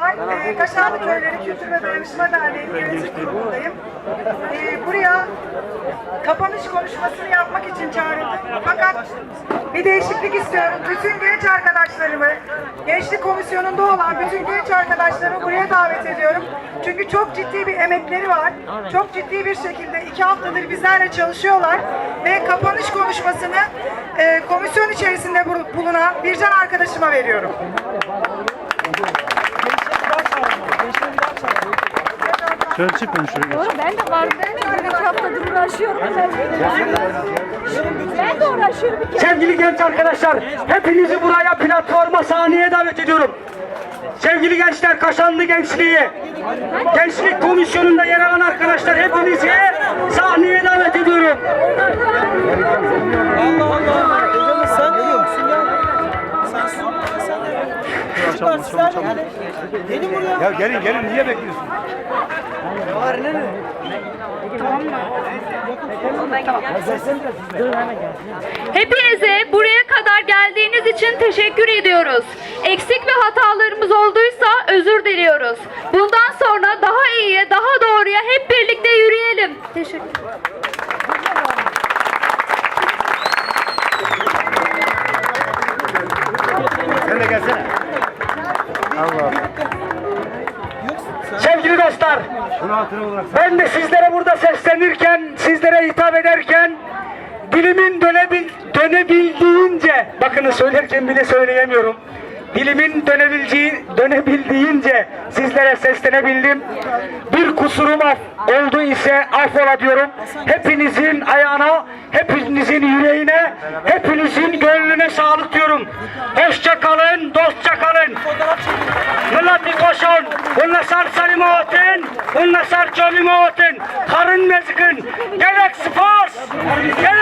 Merhabalar. Ee, Kaşarlı Köyleri Kültür ve Dayanışma Derneği yönetim kurulundayım. Ee, buraya kapanış konuşmasını yapmak için çağrıldım. Fakat bir değişiklik istiyorum. Bütün genç arkadaşlarımı, gençlik komisyonunda olan bütün genç arkadaşlarımı buraya davet ediyorum. Çünkü çok ciddi bir emekleri var. Çok ciddi bir şekilde iki haftadır bizlerle çalışıyorlar. Ve kapanış konuşmasını e, komisyon içerisinde bul- bulunan Bircan arkadaşıma veriyorum. Şöyle çıkmayın şuraya. Doğru ben de. Ben de bir haftadır uğraşıyorum. Ben de uğraşıyorum. bir kere. Sevgili genç arkadaşlar, hepinizi buraya platforma sahneye davet ediyorum. Sevgili gençler, Kaşanlı Gençliği, Gençlik Komisyonu'nda yer alan arkadaşlar hepinizi sahneye davet ediyorum. Ya gelin gelin niye bekliyorsun? Hepinize buraya kadar geldiğiniz için teşekkür ediyoruz. Eksik ve hatalarımız olduysa özür diliyoruz. Bundan sonra daha iyiye, daha doğruya hep birlikte yürüyelim. Teşekkür Sen de gelsene. Olarak ben de sizlere burada seslenirken, sizlere hitap ederken dilimin dönebil, dönebildiğince, bakın söylerken bile söyleyemiyorum. Dilimin dönebildiği, dönebildiğince sizlere seslenebildim. Bir kusurum af oldu ise affola diyorum. Hepinizin ayağına, hepinizin yüreğine, hepinizin gönlüne sağlık diyorum. Hoşça kalın, dostça kalın. Millet koşun, bunlar sar sarı otin, bunlar sar çölü otin, karın mezgin, gerek spor, gerek.